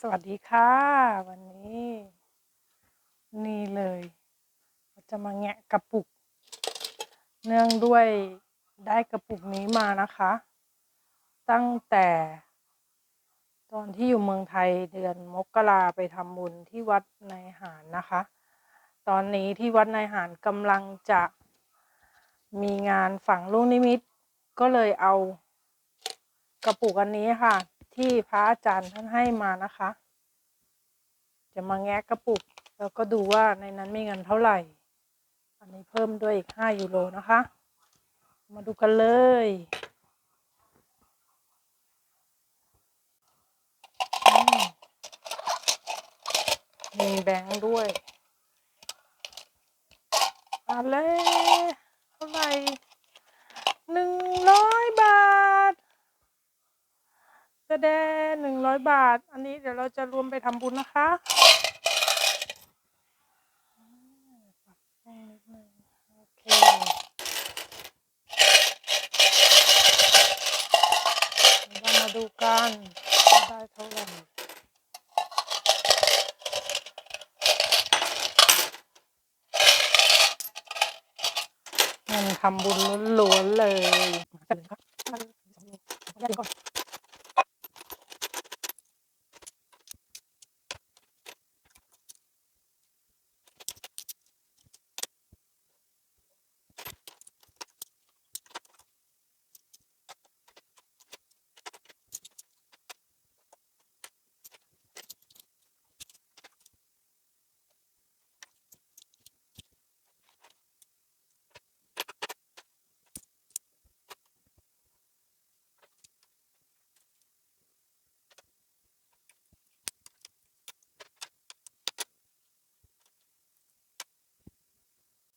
สวัสดีค่ะ วันนี้ นี่เลยเราจะมาแงะกระปุก เนื่องด้วยได้กระปุกนี้มานะคะ ตั้งแต่ ตอนที่อยู่เมืองไทยเดือนมกราไปทำบุญที่วัดในหารนะคะ ตอนนี้ที่วัดในหารกำลังจะมีงานฝังลูกนิมิต ก็เลยเอากระปุกอันนี้ค่ะ ที่พระอาจารย์ท่านให้มานะคะ จะมาแงะกระปุก แล้วก็ดูว่าในนั้นมีเงินเท่าไหร่ อันนี้เพิ่มด้วยอีกห้ายูโรนะคะ มาดูกันเลยมีแบงค์ด้วยอะไรเท่าไหร่หนึ่งร้อยบาท แสดงหนึ่งร้อยบาท อันนี้เดี๋ยวเราจะรวมไปทำบุญนะคะโอเคเรามาดูกันได้เท่าไหร่เงินทำบุญล้วนๆเลย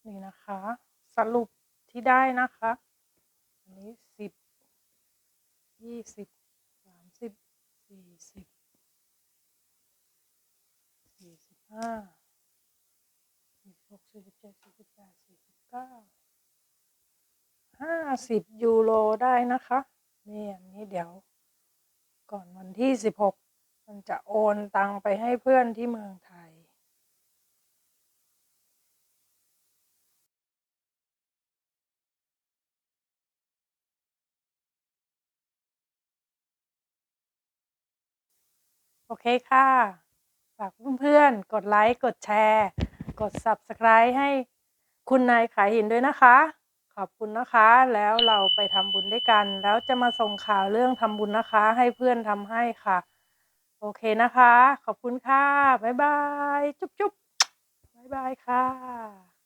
นี่นะคะ สรุปที่ได้นะคะ อันนี้สิบยี่สิบสามสิบสี่สิบสี่สิบห้าสี่สิบหกสี่สิบเจ็ดสี่สิบแปดสี่สิบเก้าห้าสิบยูโรได้นะคะนี่อันนี้เดี๋ยว ก่อนวันที่สิบหกมันจะโอนตังไปให้เพื่อนที่เมืองไทย โอเคค่ะ ฝากเพื่อนๆ กดไลค์ กดแชร์ กด Subscribe ให้คุณนายขายหินด้วยนะคะ ขอบคุณนะคะ แล้วเราไปทำบุญด้วยกัน แล้วจะมาส่งข่าวเรื่องทำบุญนะคะ ให้เพื่อนทำให้ค่ะ โอเคนะคะ ขอบคุณค่ะ บ๊ายบาย จุ๊บจุ๊บบ๊ายบายค่ะ